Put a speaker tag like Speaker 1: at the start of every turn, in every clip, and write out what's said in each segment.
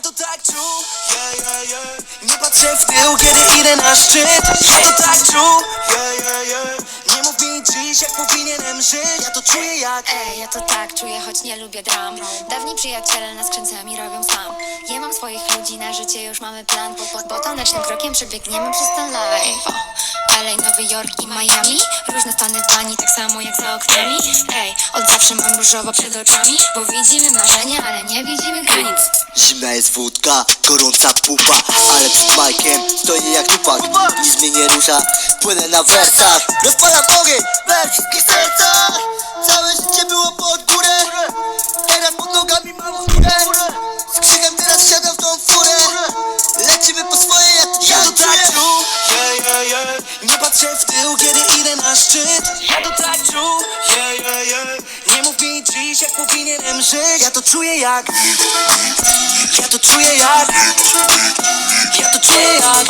Speaker 1: to tak czuję, yeah, yeah. Nie patrzę w tył, kiedy idę na szczyt. Ja to tak czuję, yeah, yeah. Nie mów mi dziś, jak powinienem żyć. Ja to czuję jak
Speaker 2: Ej, ja to tak czuję, choć nie lubię dram. Dawni przyjaciele nas kręcami robią sam. Ja mam swoich ludzi, na życie już mamy plan. Bo, bo, bo krokiem przebiegniemy przez ten live. o, LA, Nowy Jork i Miami. Różne stany bani, tak samo jak za oknami. Ej, od zawsze mam różowo przed oczami Bo widzimy marzenia, ale nie widzimy granic.
Speaker 3: Zimna jest wódka, gorąca pupa Ale przed Majkiem stoję jak tupak Nic mnie nie rusza, płynę na wersach Rozpalam ogień we
Speaker 1: patrzę w tył, kiedy idę na szczyt. Ja to tak czuję, yeah, yeah. Nie mów mi dziś, jak powinienem żyć Ja to czuję jak Ja to czuję jak Ja to czuję jak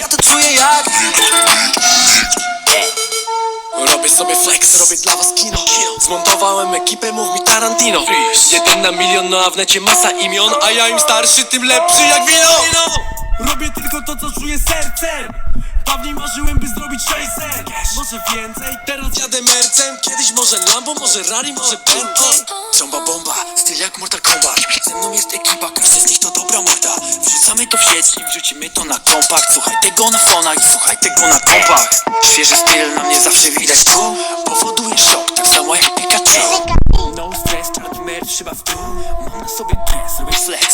Speaker 1: Ja to czuję jak
Speaker 4: Robię sobie flex, robię dla was kino. Zmontowałem ekipę, mów mi Tarantino. Jeden na milion, no a w necie masa imion. A ja im starszy, tym lepszy jak wino. Robię tylko to, co czuję sercem Dawniej marzyłem, by zrobić 600 Może więcej, teraz jadę mercem Kiedyś może Lambo, może Rari, może Bentley. Trąba bomba, styl jak Mortal Kombat. Ze mną jest ekipa, każdy z nich to dobra morda. Wrzucamy to w sieć i wrzucimy to na kompakt Słuchaj tego na fonach i słuchaj tego na kompach Świeży styl na mnie zawsze widać tu Powoduje szok, tak samo jak Pikachu. No stress, taki merch, szyba w dół. Mam na sobie dres, robię flex,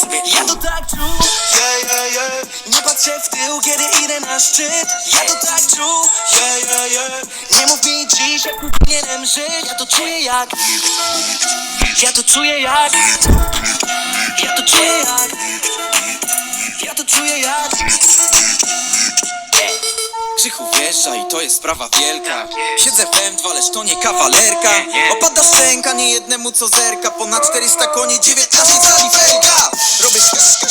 Speaker 1: Patrzę w tył, kiedy idę na szczyt. Ja to tak czuję, yeah, yeah. Nie mów mi dziś, jak powinienem żyć. Ja to czuję jak Ja to czuję jak Ja to czuję jak Ja to czuję jak
Speaker 5: Krzychu wjeżdża i to jest sprawa wielka. Siedzę w M2, lecz to nie kawalerka. Opada szczęka nie jednemu co zerka. Ponad 400 koni, 19 cali felga Robię szk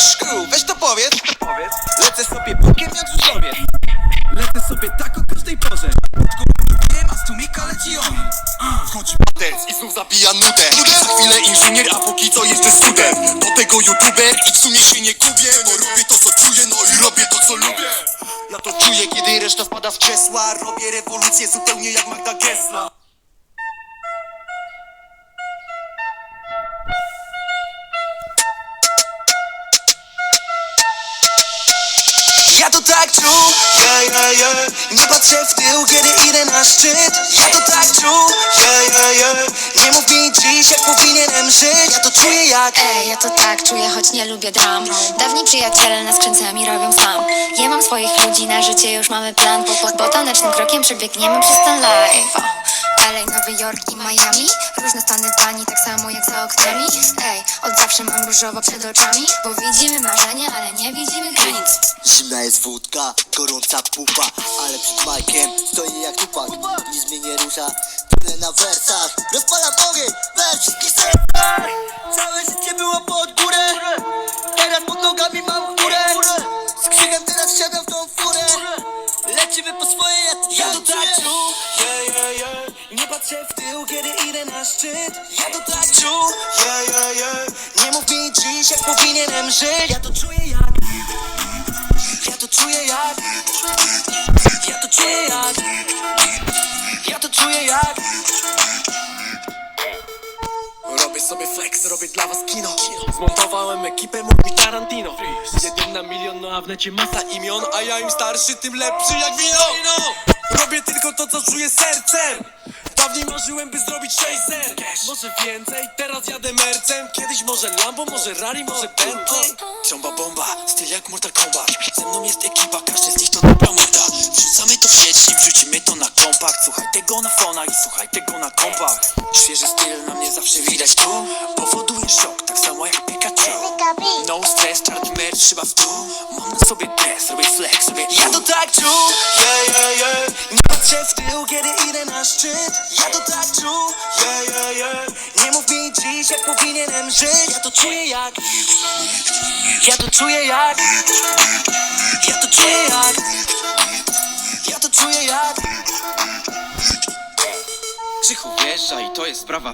Speaker 5: Tłumika leci on
Speaker 6: Wchodzi patent i znów zabija nudę Za chwilę inżynier, a póki co jeszcze student Do tego youtuber i w sumie się nie gubię. No robię to co czuję, no i robię to co lubię. Ja to czuję, kiedy reszta wpada w krzesła. Robię rewolucję zupełnie jak Magda
Speaker 1: Ja to tak czuję, yeah, yeah. Nie patrzę w tył, kiedy idę na szczyt. Ja to tak czuję, yeah, yeah. Nie mów mi dziś, jak powinienem żyć. Ja to czuję jak
Speaker 2: Ej, ja to tak czuję, choć nie lubię dram. Dawni przyjaciele nas kręcami robią sam. Ja mam swoich ludzi, na życie już mamy plan. Bo, tanecznym krokiem przebiegniemy przez ten live. o, LA, Nowy Jork i Miami. Różne stany w bani, tak samo jak za oknami. Ej, od zawsze mam różowo przed oczami Bo widzimy marzenia, ale nie widzimy granic.
Speaker 3: Zimna jest wódka, gorąca pupa Ale przed Majkiem stoję jak tupak. Nic mnie nie rusza, płynę na wersach. Rozpalam ogień
Speaker 1: Nie patrzę w tył, kiedy idę na szczyt. Ja to tak czuję, yeah, yeah. Nie mów mi dziś, jak powinienem żyć. Ja to czuję jak Ja to czuję jak Ja to czuję jak Ja to czuję jak
Speaker 4: Robię sobie flex, robię dla was kino. Zmontowałem ekipę, mów mi Tarantino Jeden na milion, no a w necie masa imion. A ja im starszy, tym lepszy jak wino Robię tylko to, co czuję sercem marzyłem, by zrobić 600 Może więcej, teraz jadę mercem. Kiedyś może Lambo, może Rari, może Bentley Trąba bomba, styl jak Mortal Kombat. Ze mną jest ekipa, każdy z nich to dobra morda Wrzucamy to w sieć i wrzucimy to na kompakt Słuchaj tego na fonach i słuchaj tego na kompach. Świeży styl na mnie zawsze widać tu. Powoduje szok, tak samo jak Pikachu. No stress, czarny merch, szyba w dół. Mam na sobie dres, robię flex, robię
Speaker 1: Ja to tak czuję. W tył, kiedy idę na szczyt Ja to tak czuję, yeah, yeah. Nie mów mi dziś, jak powinienem żyć Ja to czuję jak Ja to czuję jak Ja to czuję jak Ja to czuję jak
Speaker 5: Krzychu wjeżdża i to jest sprawa